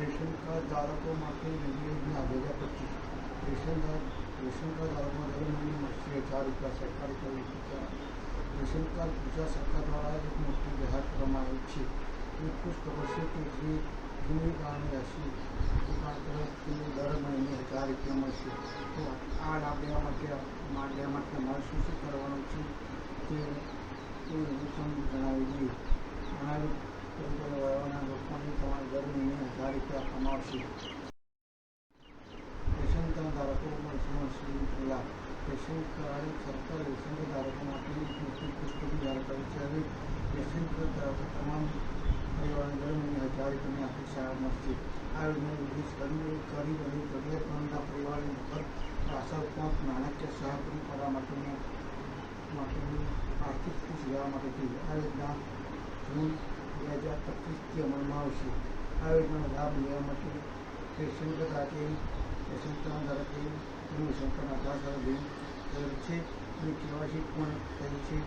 Ration card ધારકો માટે નવી યોજના બે પચીસ રેશન કાર્ડ રેશન કાર્ડ દર મહિને મળશે. હજાર રૂપિયા સરકારી તરીકે રેશન કાર્ડ ગુજરાત સરકાર દ્વારા એક મોટી જાહેરાત કરવામાં આવી છે. એ ખુશ ખબર છે કે જે જૂની કારણે હશે સરકાર તરફથી દર મહિને હજાર રૂપિયા મળશે. તો આ લાભ લેવા માટે લેવા માટે મારે શું શું કરવાનું છે તે હું તમને જણાવી દઈએ વયોના લોકોને હજાર આપવામાં આવશે મોટી આર્થિક સહાય મળશે માટે છે આ યોજના જૂન બે હજાર પચીસથી અમલમાં આવશે આ યોજનાનો લાભ લેવા માટે રેશન કાર્ડ ધારકે રેશન કાર્ડ ધારકે તેનું રેશન દાસ લિંક છે અને કેવાયસી પણ થયેલ છે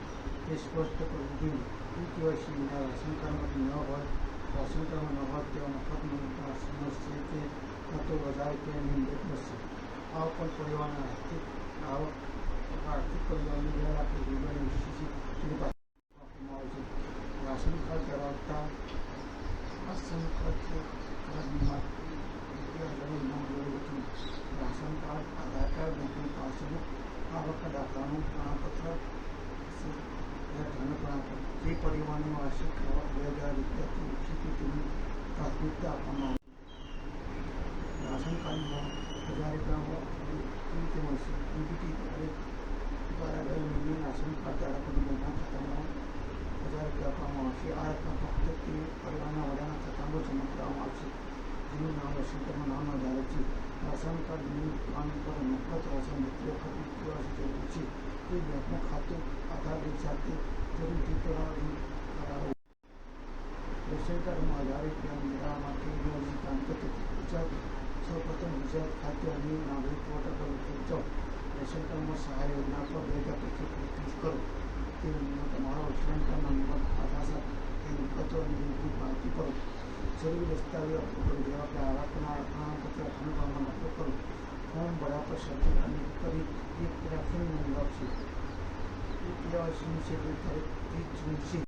તે સ્પષ્ટ કરવું જોઈએ એ કેવાયસી વિના કાર્ડમાંથી ન હોય રાશન કાર્ડમાં ન હોય તેવા મફત છે કે તો વધારે કે નિર્દેશ મળશે આ પણ પરિવારના આર્થિક આવક આર્થિક પરિવારને બે લાખ રૂપિયાની વિશેષ આપવામાં આવે છે. રાશન કાર્ડ ધરાવતા કાર્ડમાં રાશન કાર્ડ આધાર કાર્ડ બેંકની પાસબુક આવક દાખલાનું પ્રમાણપત્ર ધન પ્રમાણપત્ર જે પરિવારની વાર્ષિક આવક બે હજાર રૂપિયાથી ઓછી છે તેની પ્રાથમિકતા આપવામાં આવે રાશન કાર્ડમાં હજાર રૂપિયામાં કેવી રીતે દ્વારા દર ખાતામાં હજાર આપવામાં આવશે. આ રકમ ફક્ત તે પરિવારના વડાના ખાતામાં જમા કરવામાં આવશે. જેનું નામ કાર્ડમાં નામ આધારે છે. રાશન કાર્ડની પાણી પર મફત રાશન વિતરણ કરવું કેવાયસી જરૂરી છે? તે બેંકનું ખાતું આધાર લિંક સાથે જરૂરથી કરાવી કરાવો રેશન કાર્ડમાં આધારિત બેંક મેળવવા માટે અરજી કામગત ગુજરાત, સૌપ્રથમ ગુજરાત ખાતે અને નાગરિક પોર્ટલ પર ચૌદ રેશન કાર્ડમાં સહાય યોજના પર બે હજાર પચીસ કરો. તમારો કાર્ડ નંબર આધાર વિગતો અને મૂળભૂત માહિતી કરો જરૂરી દસ્તાવેજો જેવા કે આવકના પ્રમાણપત્ર અનુભવમાં અપલોડ કરો ફોર્મ બરાબર પર અને કરી એક રેફરન્સ નોંધાવશે એ કેવાયસીની છે તારીખ ત્રીસ જૂન છે